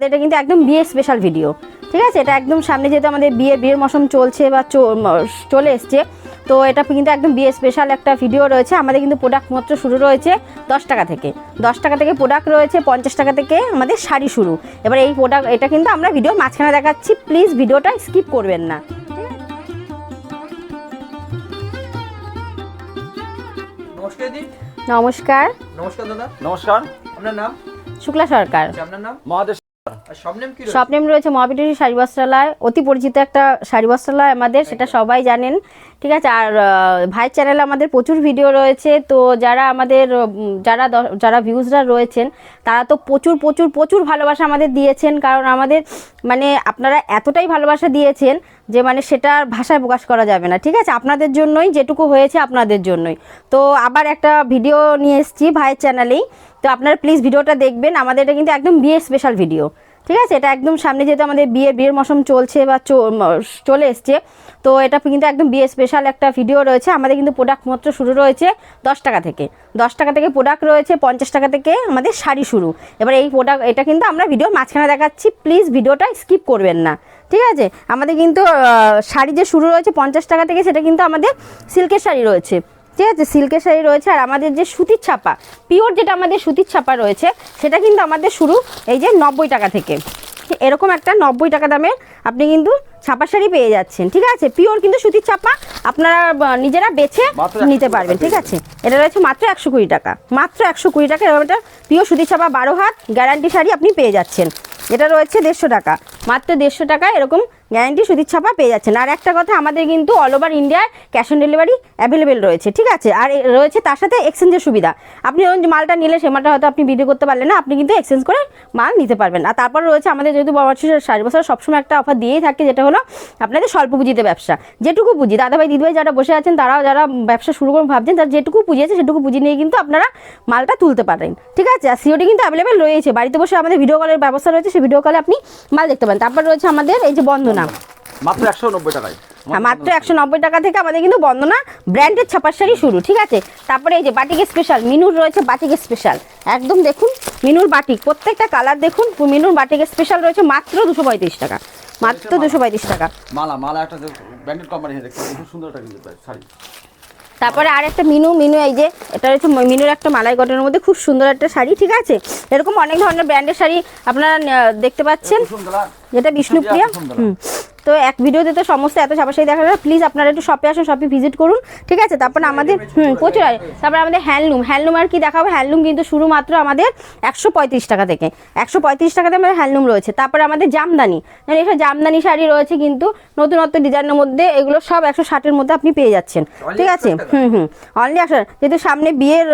এটা কিন্তু একদম বিয়ে স্পেশাল ভিডিও ঠিক আছে? এটা একদম সামনে যেহেতু আমাদের বিয়ে বিয়ের মৌসুম চলছে বা চ- চলে এসছে তো এটা কিন্তু একদম বিয়ে স্পেশাল একটা ভিডিও রয়েছে। আমাদের কিন্তু প্রোডাক্ট মাত্র শুরু রয়েছে দশ টাকা থেকে। দশ টাকা থেকে প্রোডাক্ট রয়েছে পঞ্চাশ টাকা থেকে আমাদের শাড়ি শুরু। এবার এই প্রোডাক্ট এটা কিন্তু আমরা ভিডিও মাঝখানে দেখাচ্ছি। প্লিজ ভিডিওটা স্কিপ করবেন না। নমস্কার নমস্কার। নমস্কার দাদা। নমস্কার। আপনার নাম? শুক্লা সরকার। আচ্ছা আপনার নাম? মহাদেশ স্বপ্নেম রয়েছে? মহাবিটি শাড়ি বস্ত্রালয়। অতি পরিচিত একটা শাড়ি বস্ত্রালয় আমাদের সেটা সবাই জানেন। ঠিক আছে আর ভাইয়ের চ্যানেলে আমাদের প্রচুর ভিডিও রয়েছে। তো যারা আমাদের যারা যারা ভিউজরা রয়েছেন তারা তো প্রচুর প্রচুর প্রচুর ভালোবাসা আমাদের দিয়েছেন। কারণ আমাদের মানে আপনারা এতটাই ভালোবাসা দিয়েছেন যে মানে সেটা ভাষায় প্রকাশ করা যাবে না। ঠিক আছে আপনাদের জন্যই যেটুকু হয়েছে আপনাদের জন্যই। তো আবার একটা ভিডিও নিয়ে এসেছি ভাইয়ের চ্যানেলেই তো আপনারা প্লিজ ভিডিওটা দেখবেন। আমাদের এটা কিন্তু একদম বিয়ে স্পেশাল ভিডিও ঠিক আছে? এটা একদম সামনে যেহেতু আমাদের বিয়ে বিয়ের মৌসুম চলছে বা চলে এসছে, তো এটা কিন্তু একদম বিয়ে স্পেশাল একটা ভিডিও রয়েছে। আমাদের কিন্তু প্রোডাক্ট মাত্র শুরু রয়েছে দশ টাকা থেকে। দশ টাকা থেকে প্রোডাক্ট রয়েছে পঞ্চাশ টাকা থেকে আমাদের শাড়ি শুরু। এবার এই প্রোডাক্ট এটা কিন্তু আমরা ভিডিওর মাঝখানে দেখাচ্ছি। প্লিজ ভিডিওটা স্কিপ করবেন না। ঠিক আছে? আমাদের কিন্তু শাড়ি যে শুরু রয়েছে পঞ্চাশ টাকা থেকে, সেটা কিন্তু আমাদের সিল্কের শাড়ি রয়েছে। ঠিক আছে সিল্কের শাড়ি রয়েছে আর আমাদের যে সুতির ছাপা পিওর যেটা আমাদের সুতির ছাপা রয়েছে সেটা কিন্তু আমাদের শুরু এই যে নব্বই টাকা থেকে। এরকম একটা নব্বই টাকা দামে আপনি কিন্তু ছাপা শাড়ি পেয়ে যাচ্ছেন ঠিক আছে? পিওর কিন্তু সুতির ছাপা আপনারা নিজেরা বেছে নিতে পারবেন ঠিক আছে? এটা রয়েছে মাত্র একশো কুড়ি টাকা মাত্র একশো কুড়ি টাকা এরকম একটা পিওর সুতির ছাপা বারো হাত গ্যারান্টি শাড়ি আপনি পেয়ে যাচ্ছেন। এটা রয়েছে দেড়শো টাকা। মাত্র দেড়শো টাকা এরকম গ্যারান্টি সুতির ছাপা পেয়ে যাচ্ছেন। আর একটা কথা, আমাদের কিন্তু অল ওভার ইন্ডিয়ায় ক্যাশ অন ডেলিভারি অ্যাভেলেবেল রয়েছে, ঠিক আছে? আর রয়েছে তার সাথে এক্সচেঞ্জের সুবিধা। আপনি ধরুন মালটা নিলে, সে মালটা হয়তো আপনি বিক্রি করতে পারলেন না, আপনি কিন্তু এক্সচেঞ্জ করে মাল নিতে পারবেন। আর তারপর রয়েছে আমাদের যেহেতু বছর সাড়ে বছর, সবসময় একটা অফার দিয়েই থাকে, যেটা হলো আপনাদের স্বল্প পুঁজিতে ব্যবসা। যেটুকু পুঁজি, দাদাভাই, দিদিভাই যারা বসে আছেন, তারাও যারা ব্যবসা শুরু করুন ভাবছেন, তার যেটুকু পুঁজি আছে, সেটুকু পুঁজি নিয়ে কিন্তু আপনারা মালটা তুলতে পারেন, ঠিক আছে? আর সিওডি কিন্তু অ্যাভেলেবেল রয়েছে। বাড়িতে বসে আমাদের ভিডিও কলের ব্যবস্থা রয়েছে, সেই ভিডিও কলে আপনি মাল দেখতে পারেন। তারপর রয়েছে আমাদের এই যে বন্দনা। মাত্র একশো নব্বই টাকায়। আর মাত্র একশো নব্বই টাকা থেকে আমাদের কিন্তু বন্দনা ব্র্যান্ডের ছাপার শাড়ি শুরু ঠিক আছে? তারপরে এই যে বাটিক স্পেশাল মিনুর রয়েছে বাটিক স্পেশাল একদম দেখুন মিনুর বাটিক প্রত্যেকটা কালার দেখুন মিনুর বাটিক স্পেশাল রয়েছে মাত্র দুশো পঁয়ত্রিশ টাকা। মাত্র দুশো পঁয়ত্রিশ টাকা। মালা মালা একটা ব্র্যান্ডেড কোম্পানি সুন্দর একটা শাড়ি। তারপরে আর একটা মিনু মিনু এই যে এটা হচ্ছে মিনুর একটা মালাই কটনের মধ্যে খুব সুন্দর একটা শাড়ি ঠিক আছে? এরকম অনেক ধরনের ব্র্যান্ডের শাড়ি আপনারা দেখতে পাচ্ছেন। যেটা বিষ্ণুপ্রিয়া? হুম। তো এক ভিডিওতে তো সমস্ত এত ছাপাশাই দেখা যায়। প্লিজ আপনারা একটু শপে আসুন শপে ভিজিট করুন ঠিক আছে? তারপর আমাদের হুম প্রচুর আছে। তারপর আমাদের হ্যান্ডলুম হ্যান্ডলুম আর কি দেখাবো? হ্যান্ডলুম কিন্তু শুরু মাত্র আমাদের একশো পঁয়ত্রিশ টাকা থেকে। একশো পঁয়ত্রিশ টাকাতে আমাদের হ্যান্ডলুম রয়েছে। তারপরে আমাদের জামদানি। মানে এসব জামদানি শাড়ি রয়েছে কিন্তু নতুনত্ব ডিজাইনের মধ্যে এগুলো সব একশো ষাটের মধ্যে আপনি পেয়ে যাচ্ছেন। ঠিক আছে? হুম হুম। অনলি একশো যেহেতু সামনে বিয়ের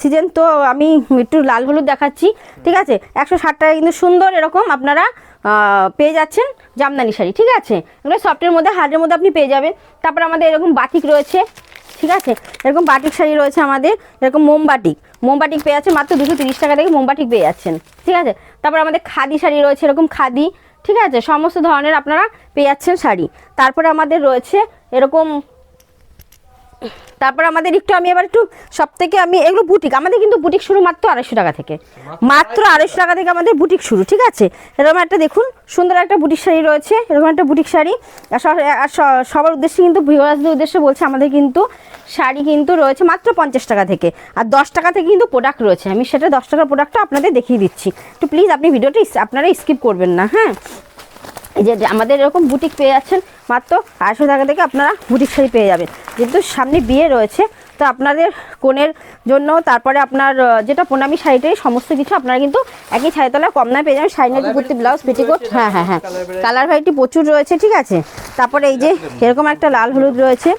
সিজন তো আমি একটু লাল হলুদ দেখাচ্ছি। ঠিক আছে? একশো ষাট টাকা কিন্তু সুন্দর এরকম আপনারা পেয়ে যাচ্ছেন জামদানি শাড়ি। ঠিক আছে? এগুলো সফটের মধ্যে হার্ডের মধ্যে আপনি পেয়ে যাবেন। তারপর আমাদের এরকম বাটিক রয়েছে, ঠিক আছে? এরকম বাটিক শাড়ি রয়েছে আমাদের, এরকম মোমবাটিক মোমবাটিক পেয়ে যাচ্ছেন মাত্র দুশো তিরিশ টাকা থেকে মোমবাটিক পেয়ে যাচ্ছেন, ঠিক আছে? তারপর আমাদের খাদি শাড়ি রয়েছে, এরকম খাদি, ঠিক আছে? সমস্ত ধরনের আপনারা পেয়ে যাচ্ছেন শাড়ি। তারপরে আমাদের রয়েছে এরকম তারপর আমাদের একটু আমি এবার একটু সব থেকে আমি এগুলো বুটিক আমাদের কিন্তু বুটিক শুরু মাত্র আড়াইশো টাকা থেকে। মাত্র আড়াইশো টাকা। থেকে আমাদের বুটিক শুরু ঠিক আছে? এরকম একটা দেখুন সুন্দর একটা বুটিক শাড়ি রয়েছে এরকম একটা বুটিক শাড়ি। আর সবার উদ্দেশ্যে কিন্তু ভিওরাজদের উদ্দেশ্যে বলছে আমাদের কিন্তু শাড়ি কিন্তু রয়েছে মাত্র পঞ্চাশ টাকা থেকে। আর দশ টাকা থেকে কিন্তু প্রোডাক্ট রয়েছে। আমি সেটা দশ টাকার প্রোডাক্টটা আপনাদের দেখিয়ে দিচ্ছি। তো প্লিজ আপনি ভিডিওটা আপনারা স্কিপ করবেন না হ্যাঁ? এই যে আমাদের এরকম বুটিক পেয়ে যাচ্ছেন মাত্র আড়াইশো টাকা থেকে আপনারা বুটিক শাড়ি পেয়ে যাবেন। যেহেতু সামনে বিয়ে রয়েছে তো আপনাদের কোণের জন্য তারপরে আপনার যেটা প্রণামী শাড়িটাই সমস্ত কিছু আপনারা কিন্তু একই শাড়িতলায় কম দামে পেয়ে যাবেন। শাড়ি নাকি কুর্তি ব্লাউজ পেটিকোট হ্যাঁ হ্যাঁ হ্যাঁ। কালার ভ্যারাইটি প্রচুর রয়েছে ঠিক আছে? তারপরে এই যে এরকম একটা লাল হলুদ রয়েছে।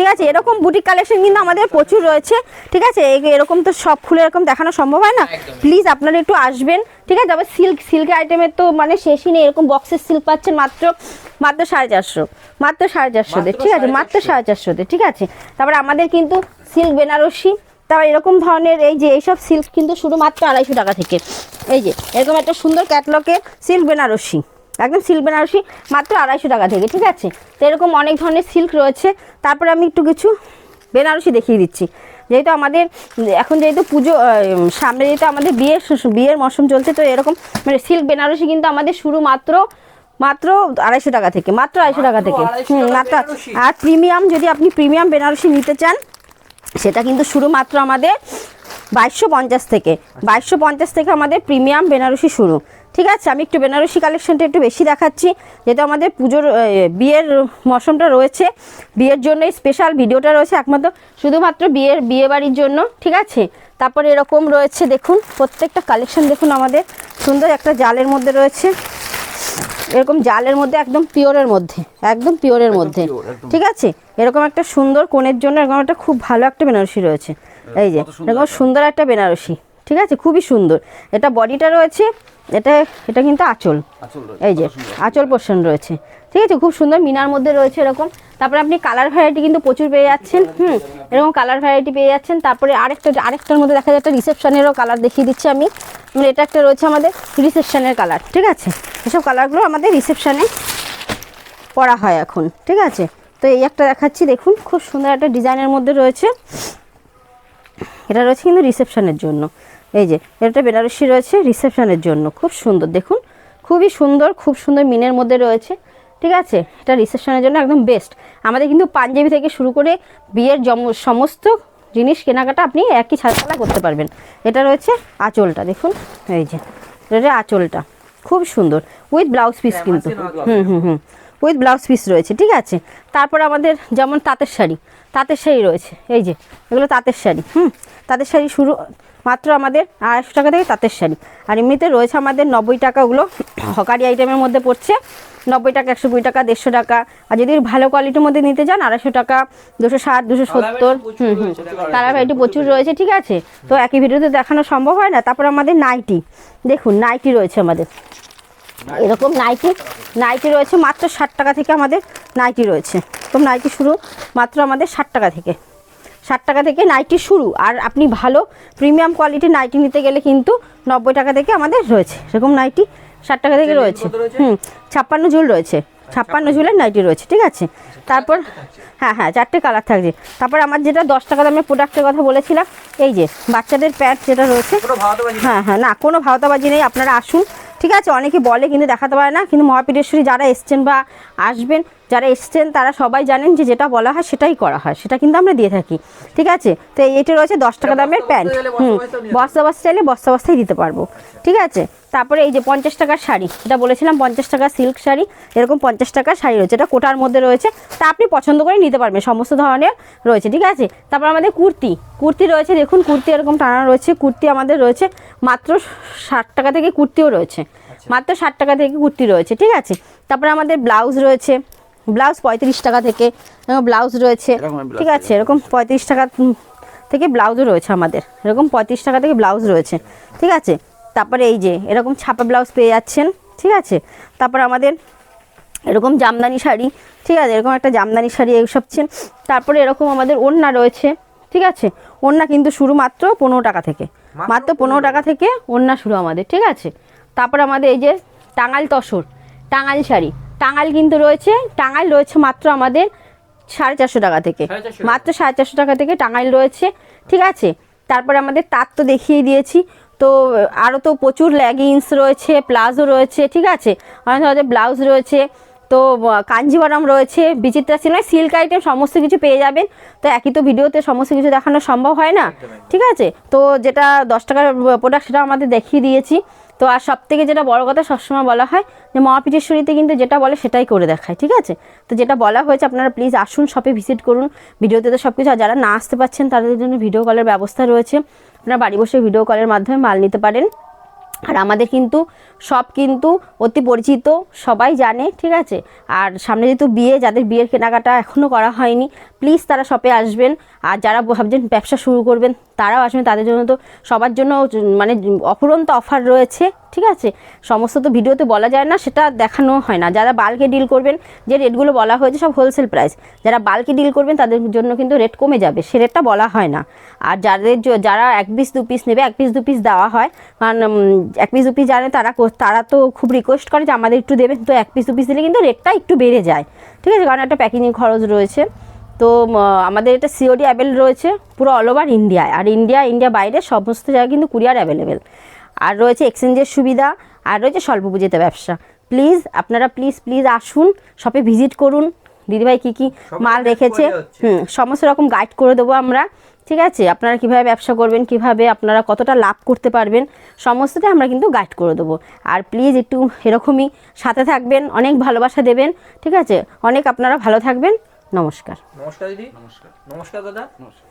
ঠিক আছে? এরকম বুটিক কালেকশন কিন্তু আমাদের প্রচুর রয়েছে ঠিক আছে? এরকম তো সব খুলে এরকম দেখানো সম্ভব হয় না? প্লিজ আপনারা একটু আসবেন ঠিক আছে? তবে সিল্ক সিল্কের আইটেমের তো মানে শেষই নেই এরকম বক্সের সিল্ক পাচ্ছেন মাত্র মাত্র সাড়ে চারশো মাত্র সাড়ে চারশোতে ঠিক আছে? মাত্র সাড়ে চারশোতে ঠিক আছে? তারপরে আমাদের কিন্তু সিল্ক বেনারসি তারপর এরকম ধরনের এই যে এইসব সিল্ক কিন্তু শুধু মাত্র আড়াইশো টাকা থেকে। এই যে এরকম একটা সুন্দর ক্যাটলকের সিল্ক বেনারসি। একদম সিল্ক বেনারসি মাত্র আড়াইশো টাকা থেকে ঠিক আছে? তো এরকম অনেক ধরনের সিল্ক রয়েছে। তারপরে আমি একটু কিছু বেনারসি দেখিয়ে দিচ্ছি। যেহেতু আমাদের এখন যেহেতু পুজো সামনে যেহেতু আমাদের বিয়ের বিয়ের মরশুম চলছে তো এরকম মানে সিল্ক বেনারসি কিন্তু আমাদের শুরু মাত্র মাত্র আড়াইশো টাকা থেকে মাত্র আড়াইশো টাকা থেকে। হুম মাত্র আর প্রিমিয়াম যদি আপনি প্রিমিয়াম বেনারসি নিতে চান সেটা কিন্তু শুরু মাত্র আমাদের বাইশশো পঞ্চাশ থেকে। বাইশশো পঞ্চাশ থেকে আমাদের প্রিমিয়াম বেনারসি শুরু। ঠিক আছে? আমি একটু বেনারসি কালেকশনটা একটু বেশি দেখাচ্ছি। যেহেতু আমাদের পুজোর বিয়ের মৌসুমটা রয়েছে বিয়ের জন্য স্পেশাল ভিডিওটা রয়েছে একমাত্র শুধুমাত্র বিয়ের বিয়ে বাড়ির জন্য। ঠিক আছে? তারপরে এরকম রয়েছে দেখুন প্রত্যেকটা কালেকশন দেখুন আমাদের। সুন্দর একটা জালের মধ্যে রয়েছে। এরকম জালের মধ্যে একদম পিওরের মধ্যে একদম পিওরের মধ্যে। ঠিক আছে? এরকম একটা সুন্দর কোণের জন্য এরকম একটা খুব ভালো একটা বেনারসি রয়েছে। এই যে এরকম সুন্দর একটা বেনারসি ঠিক আছে? খুবই সুন্দর। এটা বডিটা রয়েছে এটা এটা কিন্তু আঁচল। এই যে। আঁচল পোর্শন রয়েছে ঠিক আছে? খুব সুন্দর মিনার মধ্যে রয়েছে এরকম। তারপরে আপনি কালার ভ্যারাইটি কিন্তু প্রচুর পেয়ে যাচ্ছেন হুম? এরকম কালার ভ্যারাইটি পেয়ে যাচ্ছেন। তারপরে আরেকটা আরেকটার মধ্যে দেখা যায় একটা রিসেপশনেরও কালার দেখিয়ে দিচ্ছি আমি। উম, এটা একটা রয়েছে আমাদের রিসেপশনের কালার ঠিক আছে? এসব কালারগুলো আমাদের রিসেপশনে পরা হয় এখন ঠিক আছে? তো এই একটা দেখাচ্ছি দেখুন খুব সুন্দর একটা ডিজাইনের মধ্যে রয়েছে। এটা রয়েছে কিন্তু রিসেপশনের জন্য। এই যে এটা বেনারসি রয়েছে রিসেপশনের জন্য। খুব সুন্দর দেখুন খুবই সুন্দর খুব সুন্দর মিনের মধ্যে রয়েছে। ঠিক আছে এটা রিসেপশনের জন্য একদম বেস্ট। আমাদের কিন্তু পাঞ্জাবি থেকে শুরু করে বিয়ের জম- সমস্ত জিনিস কেনাকাটা আপনি একই ছাড়তলা করতে পারবেন। এটা রয়েছে আঁচলটা দেখুন এই যে এটা আঁচলটা। খুব সুন্দর উইথ ব্লাউজ পিস কিন্তু। হুম হুম হুম। উইথ ব্লাউজ পিস রয়েছে ঠিক আছে? তারপর আমাদের যেমন তাঁতের শাড়ি তাঁতের শাড়ি রয়েছে এই যে এগুলো তাঁতের শাড়ি হুম? তাঁতের শাড়ি শুরু মাত্র আমাদের আড়াইশো টাকা থেকে তাঁতের শাড়ি। আর এমনিতে রয়েছে আমাদের নব্বই টাকা ওগুলো হকারি আইটেমের মধ্যে পড়ছে নব্বই টাকা একশো কুড়ি টাকা দেড়শো টাকা। আর যদি ভালো কোয়ালিটির মধ্যে নিতে চান আড়াইশো টাকা দুশো ষাট দুশো সত্তর হুম হুম। কালার ভ্যারাইটি প্রচুর রয়েছে ঠিক আছে? তো একই ভিডিওতে দেখানো সম্ভব হয় না। তারপর আমাদের নাইটি দেখুন নাইটি রয়েছে আমাদের। এরকম নাইটি নাইটি রয়েছে মাত্র ষাট টাকা থেকে আমাদের নাইটি রয়েছে। এরকম নাইটি শুরু মাত্র আমাদের ষাট টাকা থেকে। ষাট টাকা থেকে নাইটি শুরু। আর আপনি ভালো প্রিমিয়াম কোয়ালিটির নাইটি নিতে গেলে কিন্তু নব্বই টাকা থেকে আমাদের রয়েছে। এরকম নাইটি ষাট টাকা থেকে রয়েছে। হুম ছাপ্পান্ন ঝুল রয়েছে। ছাপ্পান্ন ঝুলের নাইটি রয়েছে ঠিক আছে? তারপর হ্যাঁ হ্যাঁ চারটে কালার থাকছে। তারপর আমার যেটা দশ টাকা দামের প্রোডাক্টের কথা বলেছিলাম এই যে বাচ্চাদের প্যান্ট যেটা রয়েছে। হ্যাঁ হ্যাঁ না কোনো ভাওতাবাজি নেই। আপনারা আসুন ঠিক আছে অনেকে বলে কিন্তু দেখাতে পারে না কিন্তু মহাপীঠেশ্বরী যারা এসছেন বা আসবেন যারা এসছেন তারা সবাই জানেন যে যেটা বলা হয় সেটাই করা হয় সেটা কিন্তু আমরা দিয়ে থাকি ঠিক আছে? তো এইটা রয়েছে দশ টাকা দামের প্যান্ট। হুম বস্তা বস্তা চাইলে বস্তা বস্তাই দিতে পারব ঠিক আছে? তারপরে এই যে পঞ্চাশ টাকার শাড়ি এটা বলেছিলাম পঞ্চাশ টাকা সিল্ক শাড়ি এরকম পঞ্চাশ টাকার শাড়ি রয়েছে এটা কোটার মধ্যে রয়েছে তা আপনি পছন্দ করে নিতে পারবেন সমস্ত ধরনের রয়েছে ঠিক আছে? তারপর আমাদের কুর্তি কুর্তি রয়েছে দেখুন কুর্তি এরকম টানা রয়েছে কুর্তি আমাদের রয়েছে মাত্র ষাট টাকা থেকে কুর্তিও রয়েছে মাত্র ষাট টাকা থেকে কুর্তি রয়েছে ঠিক আছে? তারপরে আমাদের ব্লাউজ রয়েছে ব্লাউজ পঁয়ত্রিশ টাকা থেকে ব্লাউজ রয়েছে। ঠিক আছে এরকম পঁয়ত্রিশ টাকা থেকে ব্লাউজও রয়েছে আমাদের। এরকম পঁয়ত্রিশ টাকা থেকে ব্লাউজ রয়েছে। ঠিক আছে তারপরে এই যে এরকম ছাপা ব্লাউজ পেয়ে যাচ্ছেন। ঠিক আছে তারপর আমাদের এরকম জামদানি শাড়ি। ঠিক আছে এরকম একটা জামদানি শাড়ি এইসব ছেন তারপরে এরকম আমাদের ওড়না রয়েছে। ঠিক আছে ওড়না কিন্তু শুরু মাত্র পনেরো টাকা থেকে। মাত্র পনেরো টাকা থেকে ওড়না শুরু আমাদের। ঠিক আছে তারপর আমাদের এই যে টাঙাল তসর টাঙ্গাইল শাড়ি। টাঙ্গাইল কিন্তু রয়েছে। টাঙ্গাইল রয়েছে মাত্র আমাদের সাড়ে চারশো টাকা থেকে। মাত্র সাড়ে চারশো টাকা থেকে টাঙ্গাইল রয়েছে। ঠিক আছে? তারপরে আমাদের তার তো দেখিয়ে দিয়েছি। তো আরও তো প্রচুর লেগিংস রয়েছে প্লাজো রয়েছে ঠিক আছে? অনেক ধরনের ব্লাউজ রয়েছে। তো কাঞ্জিবরম রয়েছে বিচিত্রা সিনয় সিল্ক আইটেম সমস্ত কিছু পেয়ে যাবেন। তো একই তো ভিডিওতে সমস্ত কিছু দেখানো সম্ভব হয় না। ঠিক আছে? তো যেটা দশ টাকার প্রোডাক্ট সেটা আমাদের দেখিয়ে দিয়েছি। তো আর সব থেকে যেটা বড় কথা সবসময় বলা হয় যে মহাপীঠেশ্বরীতে কিন্তু যেটা বলে সেটাই করে দেখায়, ঠিক আছে? তো যেটা বলা হয়েছে আপনারা প্লিজ আসুন শপে ভিজিট করুন। ভিডিওতে তো সব কিছু আর যারা না আসতে পারছেন তাদের জন্য ভিডিও কলের ব্যবস্থা রয়েছে। আপনারা বাড়ি বসে ভিডিও কলের মাধ্যমে মাল নিতে পারেন। আর আমাদের কিন্তু সব কিন্তু অতি পরিচিত, সবাই জানে, ঠিক আছে? আর সামনে যেহেতু বিয়ে, যাদের বিয়ের কেনাকাটা এখনও করা হয়নি প্লিজ তারা শপে আসবেন। আর যারা ভাবছেন ব্যবসা শুরু করবেন, তারাও আসবেন। তাদের জন্য তো সবার জন্য মানে অফুরন্ত অফার রয়েছে, ঠিক আছে? সমস্ত তো ভিডিওতে বলা যায় না, সেটা দেখানো হয় না। যারা বাল্কে ডিল করবেন, যে রেটগুলো বলা হয়েছে সব হোলসেল প্রাইস যারা বাল্কে ডিল করবেন, তাদের জন্য কিন্তু রেট কমে যাবে, সে রেটটা বলা হয় না। আর যাদের যারা এক পিস দু পিস নেবে, এক পিস দু পিস দেওয়া হয়, কারণ এক পিস দু পিস জানে তারা তারা তো খুব রিকোয়েস্ট করে যে আমাদের একটু দেবেন, তো এক পিস দু পিস দিলে কিন্তু রেটটা একটু বেড়ে যায়, ঠিক আছে? কারণ একটা প্যাকেজিং খরচ রয়েছে। তো আমাদের এটা সিওডি অ্যাভেল রয়েছে পুরো অল ওভার ইন্ডিয়ায় আর ইন্ডিয়া ইন্ডিয়া বাইরে সমস্ত জায়গায় কিন্তু কুরিয়ার অ্যাভেলেবেল আর রয়েছে এক্সচেঞ্জের সুবিধা আর রয়েছে স্বল্প পুঁজিতে ব্যবসা। প্লিজ আপনারা প্লিজ প্লিজ আসুন শপে ভিজিট করুন। দিদিভাই কী কী মাল রেখেছে? হুম সমস্ত রকম গাইড করে দেবো আমরা। ঠিক আছে? আপনারা কীভাবে ব্যবসা করবেন কীভাবে আপনারা কতটা লাভ করতে পারবেন সমস্তটা আমরা কিন্তু গাইড করে দেবো। আর প্লিজ একটু এরকমই সাথে থাকবেন অনেক ভালোবাসা দেবেন। ঠিক আছে? অনেক আপনারা ভালো থাকবেন। নমস্কার। নমস্কার দিদি। নমস্কার। নমস্কার দাদা। নমস্কার।